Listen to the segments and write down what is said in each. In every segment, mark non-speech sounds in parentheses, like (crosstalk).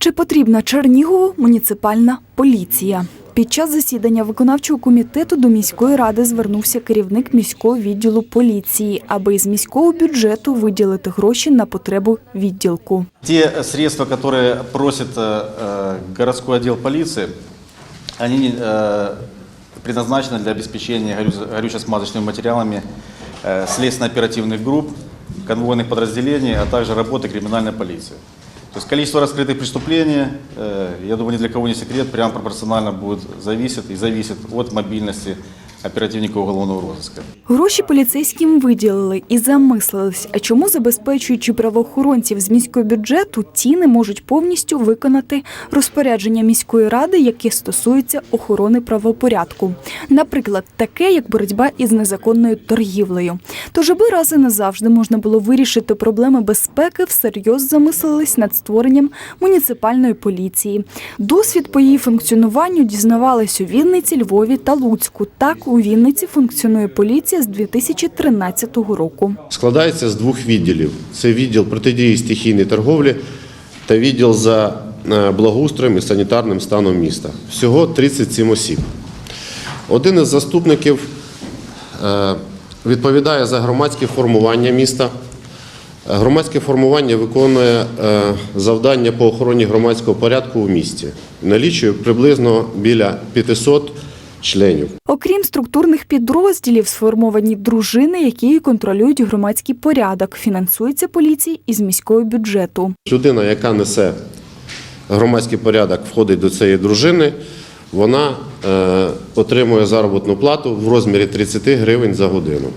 Чи потрібна Чернігову муніципальна поліція? Під час засідання виконавчого комітету до міської ради звернувся керівник міського відділу поліції, аби із міського бюджету виділити гроші на потребу відділку. Те средства, которые просит э, э, городской отдел полиции, они э, предназначены для обеспечения горю- горюче-смазочными материалами э, следственно-оперативных групп, конвойных подразделений, а также работы криминальной полиции. То есть количество раскрытых преступлений, э, я думаю, ни для кого не секрет, прямо пропорционально будет зависит и зависит от мобильности оперативника уголовного розыска. Гроші поліцейським виділили і замислились, а чому забезпечуючи правоохоронців з міського бюджету, ті не можуть повністю виконати розпорядження міської ради, які стосуються охорони правопорядку. Наприклад, таке як боротьба із незаконною торгівлею. Тож, аби раз і назавжди можна було вирішити проблеми безпеки, всерйоз замислились над створенням муніципальної поліції. Досвід по її функціонуванню дізнавались у Вінниці, Львові та Луцьку. Так у Вінниці функціонує поліція з 2013 року. складається з двох відділів: це відділ протидії стихійній торговлі та відділ за е, благоустроєм і санітарним станом міста. Всього 37 осіб. Один із заступників е, відповідає за громадське формування міста. Громадське формування виконує е, завдання по охороні громадського порядку в місті. Налічує приблизно біля 500 членів. Окрім структурних підрозділів, сформовані дружини, які контролюють громадський порядок. Фінансується поліції із міського бюджету. Людина, яка несе громадський порядок, входить до цієї дружини, вона е, отримує заробітну плату в розмірі 30 гривень за годину.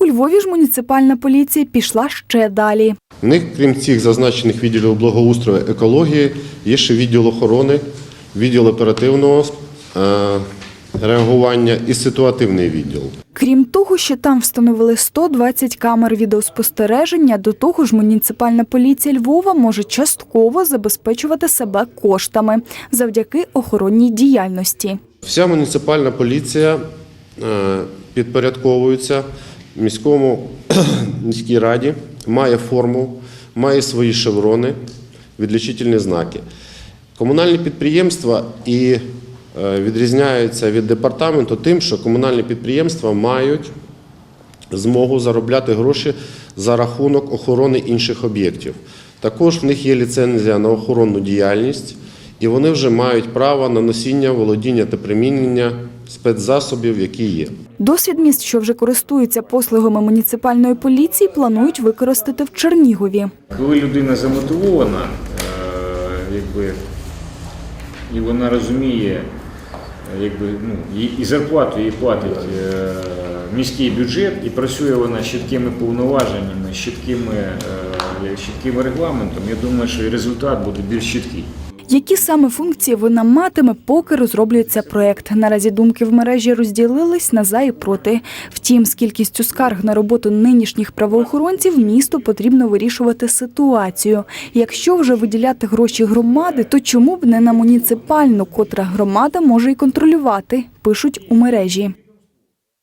У Львові ж муніципальна поліція пішла ще далі. В них, крім цих зазначених відділів благоустрою екології, є ще відділ охорони, відділ оперативного е, реагування і ситуативний відділ. Крім того, що там встановили 120 камер відеоспостереження, до того ж муніципальна поліція Львова може частково забезпечувати себе коштами завдяки охоронній діяльності. Вся муніципальна поліція е, підпорядковується міському (clears throat) міській раді, має форму, має свої шеврони, відлічительні знаки. Комунальні підприємства і відрізняються від департаменту тим, що комунальні підприємства мають змогу заробляти гроші за рахунок охорони інших об'єктів. Також в них є ліцензія на охоронну діяльність, і вони вже мають право на носіння, володіння та примінення спецзасобів, які є. Досвід міст, що вже користуються послугами муніципальної поліції, планують використати в Чернігові. Коли людина замотивована, е, якби, і вона розуміє, е, якби, ну, і, і зарплату їй платить е, міський бюджет, і працює вона з чіткими повноваженнями, з е, чітким регламентом, я думаю, що і результат буде більш чіткий. Які саме функції вона матиме, поки розроблюється проект. Наразі думки в мережі розділились на за і проти. Втім, з кількістю скарг на роботу нинішніх правоохоронців місту потрібно вирішувати ситуацію. Якщо вже виділяти гроші громади, то чому б не на муніципальну, котра громада може й контролювати, пишуть у мережі.